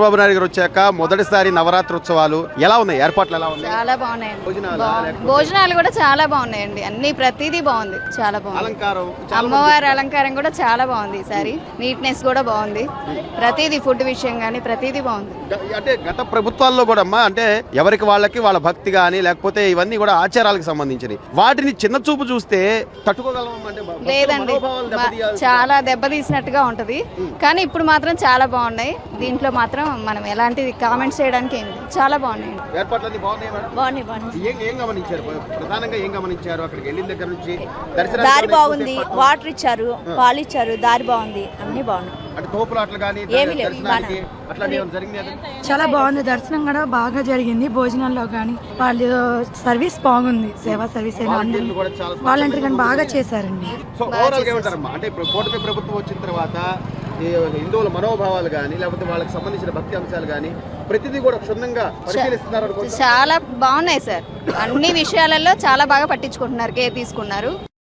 చంద్రబాబు నాయుడు గారు వచ్చాక మొదటిసారి నవరాత్రి ఉత్సవాలు ఎలా ఉన్నాయి? ఏర్పాట్లు ఎలా ఉన్నాయి? చాలా బాగున్నాయండి. భోజనాలా? కూడా చాలా బాగున్నాయండి. అన్ని ప్రతిదీ బాగుంది. చాలా బాగుంది. అలంకారం చాలా అమ్మవారి అలంకారం కూడా చాలా బాగుంది ఈసారి నీట్నెస్ కూడా బాగుంది. ప్రతిదీ ఫుడ్ విషయం కానీ ప్రతిదీ బాగుంది. గ- అంటే గత ప్రభుత్వాల్లో కూడా అమ్మా అంటే ఎవరికి వాళ్ళకి వాళ్ళ భక్తి కానీ లేకపోతే ఇవన్నీ కూడా ఆచారాలకు సంబంధించినవి. వాటిని చిన్న చూపు చూస్తే తట్టుకోగలం అంటే భ- భక్తుల లేదండి. మనోభావాలు మా- దెబ్బతీయాల్సి- చాలా దెబ్బతీసినట్టుగా ఉంటది. కానీ ఇప్పుడు మాత్రం చాలా బాగున్నాయి. దీంట్లో మాత్రం మనం ఎలాంటి కామెంట్స్ చేయడానికి చాలా బాగున్నాయి. ఏర్పాట్లన్నీ బాగున్నాయి మేడం? బాగున్నాయి బాగున్నాయి. ఏం ఏం గమనించారు? ప్రధానంగా ఏం గమనించారు? అక్కడికి వెళ్ళిన దగ్గర నుంచి దర్శనానికి దారి బాగుంది. వాటర్ ఇచ్చారు పాలు ఇచ్చారు దారి బాగుంది. అన్ని బాగున్నాయి. చాలా బాగుంది. దర్శనం కూడా బాగా జరిగింది. భోజనాల్లో కానీ వాళ్ళు సర్వీస్ బాగుంది. సేవా సర్వీస్ అయినా వాలంటీర్ కానీ బాగా చేశారండి. సో ఓవరాల్గా ఏమంటారమ్మా? అంటే ఇప్పుడు కూటమి ప్రభుత్వం వచ్చిన తర్వాత ఈ హిందువుల మనోభావాలు కానీ లేకపోతే వాళ్ళకి సంబంధించిన భక్తి అంశాలు కానీ ప్రతిదీ కూడా క్షుణ్ణంగా పరిశీలిస్తున్నారు అనుకుంటా చాలా బాగున్నాయి సార్. అన్ని విషయాలలో చాలా బాగా పట్టించుకుంటున్నారు కేర్ తీసుకున్నారు.